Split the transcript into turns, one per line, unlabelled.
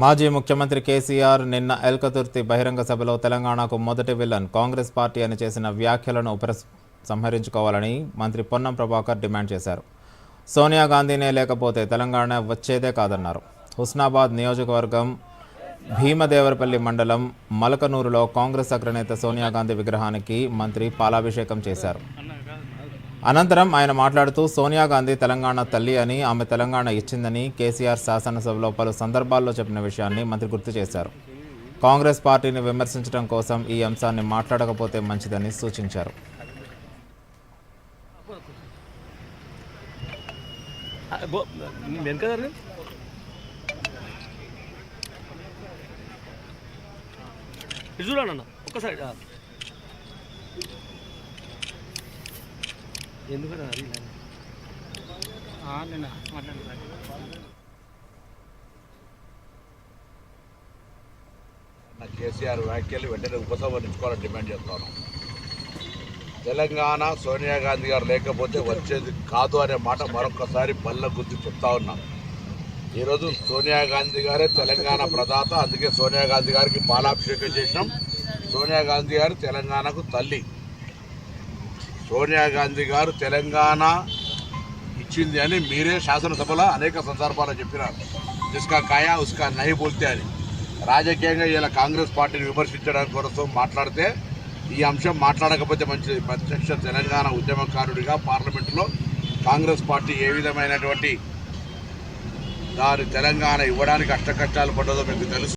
మాజీ ముఖ్యమంత్రి కేసీఆర్ నిన్న ఎల్కతుర్తి బహిరంగ సభలో తెలంగాణకు మొదటి విలన్ కాంగ్రెస్ పార్టీ అని చేసిన వ్యాఖ్యలను ఉపర సంహరించుకోవాలని మంత్రి పొన్నం ప్రభాకర్ డిమాండ్ చేశారు. సోనియా గాంధీనే లేకపోతే తెలంగాణ వచ్చేదే కాదన్నారు. హుస్నాబాద్ నియోజకవర్గం భీమదేవరపల్లి మండలం మలకనూరులో కాంగ్రెస్ అగ్రనేత సోనియా గాంధీ విగ్రహానికి మంత్రి పాలాభిషేకం చేశారు. అనంతరం ఆయన మాట్లాడుతూ సోనియా గాంధీ తెలంగాణ తల్లి అని ఆమె తెలంగాణ ఇచ్చిందని కేసీఆర్ శాసనసభలో పలు సందర్భాల్లో చెప్పిన విషయాన్ని మంత్రి గుర్తు చేశారు. కాంగ్రెస్ పార్టీని విమర్శించడం కోసం ఈ అంశాన్ని మాట్లాడకపోతే మంచిదని సూచించారు.
ఒక్కసారి కేసీఆర్ వ్యాఖ్యలు వెంటనే ఉపసంహరించుకోవాలని డిమాండ్ చేస్తాను. తెలంగాణ సోనియా గాంధీ గారు లేకపోతే వచ్చేది కాదు అనే మాట మరొకసారి బల్ల గుర్తి చెప్తా ఉన్నాం. ఈరోజు సోనియా గాంధీ గారే తెలంగాణ ప్రదాత అందుకే సోనియా గాంధీ గారికి పాలాభిషేకం చేసినాం. సోనియా గాంధీ గారు తెలంగాణకు తల్లి. సోనియా గాంధీ గారు తెలంగాణ ఇచ్చింది అని మీరే శాసనసభలో అనేక సందర్భాలు చెప్పినారు. జిస్కా కాయా ఉస్కా నహి బోల్తే అని. రాజకీయంగా ఇలా కాంగ్రెస్ పార్టీని విమర్శించడానికి కోసం మాట్లాడితే ఈ అంశం మాట్లాడకపోతే మంచిది. ప్రత్యక్ష తెలంగాణ ఉద్యమకారుడిగా పార్లమెంటులో కాంగ్రెస్ పార్టీ ఏ విధమైనటువంటి దాని తెలంగాణ ఇవ్వడానికి అష్టకష్టాలు పడ్డదో మీకు తెలుసు.